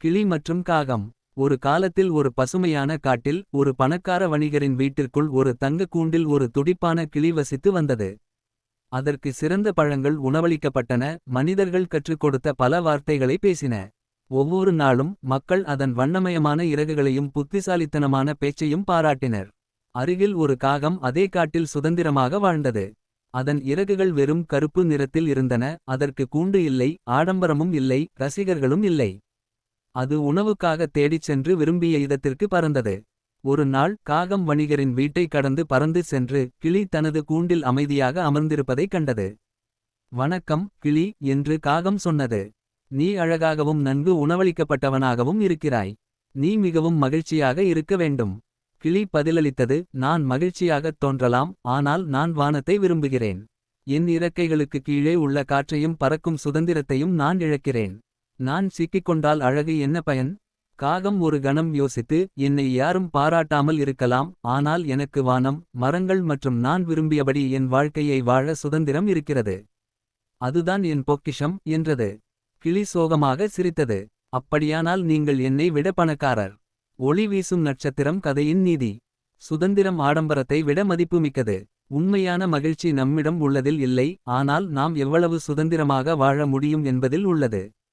கிளி மற்றும் காகம் ஒரு காலத்தில் ஒரு பசுமையான காட்டில் ஒரு பணக்கார வணிகரின் வீட்டிற்குள் ஒரு தங்க கூண்டில் ஒரு துடிப்பான கிளி வசித்து வந்தது. அதற்கு சிறந்த பழங்கள் உணவளிக்கப்பட்டன மனிதர்கள் கற்றுக் கொடுத்த பல வார்த்தைகளை பேசின. ஒவ்வொரு நாளும் மக்கள் அதன் வண்ணமயமான இறகுகளையும் புத்திசாலித்தனமான பேச்சையும் பாராட்டினர். அருகில் ஒரு காகம் அதே காட்டில் சுதந்திரமாக வாழ்ந்தது. அதன் இறகுகள் வெறும் கருப்பு நிறத்தில் இருந்தன அதற்கு கூண்டு இல்லை ஆடம்பரமும் இல்லை ரசிகர்களும் இல்லை. அது உணவுக்காக தேடிச் சென்று விரும்பிய இடத்திற்கு பறந்தது. ஒரு நாள் காகம் வணிகரின் வீட்டை கடந்து பறந்து சென்று கிளி தனது கூண்டில் அமைதியாக அமர்ந்திருப்பதைக் கண்டது. வணக்கம் கிளி என்று காகம் சொன்னது. நீ அழகாகவும் நன்கு உணவளிக்கப்பட்டவனாகவும் இருக்கிறாய். நீ மிகவும் மகிழ்ச்சியாக இருக்க வேண்டும். கிளி பதிலளித்தது நான் மகிழ்ச்சியாகத் தோன்றலாம் ஆனால் நான் வானத்தை விரும்புகிறேன். என் இறக்கைகளுக்கு கீழே உள்ள காற்றையும் பறக்கும் சுதந்திரத்தையும் நான் இழக்கிறேன். நான் சிக்கிக்கொண்டால் அழகு என்ன பயன். காகம் ஒரு கணம் யோசித்து என்னை யாரும் பாராட்டாமல் இருக்கலாம். ஆனால் எனக்கு வானம் மரங்கள் மற்றும் நான் விரும்பியபடி என் வாழ்க்கையை வாழ சுதந்திரம் இருக்கிறது. அதுதான் என் பொக்கிஷம் என்றது. கிளி சோகமாக சிரித்தது. அப்படியானால் நீங்கள் என்னை விட பணக்காரர். ஒளி வீசும் நட்சத்திரம் கதையின் நீதி. சுதந்திரம் ஆடம்பரத்தை விட மதிப்புமிக்கது. உண்மையான மகிழ்ச்சி நம்மிடம் உள்ளதில் இல்லை ஆனால் நாம் எவ்வளவு சுதந்திரமாக வாழ முடியும் என்பதில் உள்ளது.